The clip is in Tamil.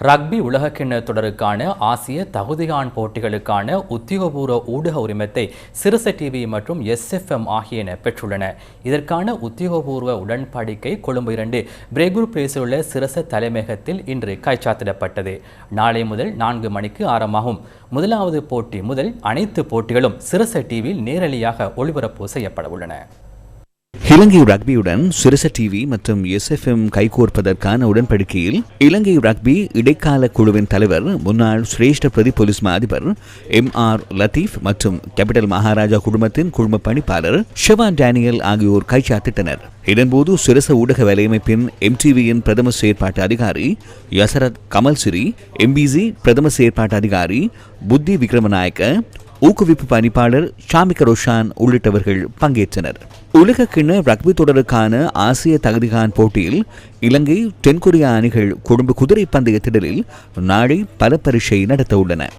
ரக்பி உலகக்கிண்ண தொடருக்கான ஆசிய தகுதியான் போட்டிகளுக்கான உத்தியோகபூர்வ ஊடக உரிமத்தை சிறுச டிவி மற்றும் எஸ்எஃப்எம் ஆகியன பெற்றுள்ளன. இதற்கான உத்தியோகபூர்வ உடன்படிக்கை கொழும்பு இரண்டு பிரேகுர் பிளேஸில் உள்ள சிரச தலைமையகத்தில் இன்று கைச்சாத்திடப்பட்டது. நாளை முதல் நான்கு மணிக்கு ஆரம்பமாகும். முதலாவது போட்டி முதல் அனைத்து போட்டிகளும் சிரச டிவியில் நேரலையாக ஒளிபரப்பு செய்யப்பட உள்ளன. இலங்கை ரக்பியுடன் சிரச டிவி மற்றும் எஸ்எஃப்எம் கைகோர்ப்பதற்கான உடன்படிக்கையில் இலங்கை ரக்பி இடைக்கால குழுவின் தலைவர் முன்னாள் சிரேஷ்ட பிரதி போலீஸ் மா அதிபர் எம் ஆர் லத்தீப் மற்றும் கேபிட்டல் மகாராஜா குடும்பத்தின் குழும பணிப்பாளர் ஷெவான் டேனியல் ஆகியோர் கைச்சாத்திட்டனர். இதன்போது சிரச ஊடக வேலையமைப்பின் எம்டிவியின் பிரதம செயற்பாட்டு அதிகாரி யசரத் கமல்சிரி எம்பிசி பிரதம செயற்பாட்டு அதிகாரி புத்தி விக்ரமநாயக்க ஊக்குவிப்பு பணிப்பாளர் ஷாமிக ரோஷான் உள்ளிட்டவர்கள் பங்கேற்றனர். உலக கிண்ண ரக்பி தொடருக்கான ஆசிய தகுதிகான் போட்டியில் இலங்கை தென்கொரியா அணிகள் கொழும்பு குதிரை பந்தய திடலில் நாளை பல பரீட்சை நடத்த உள்ளன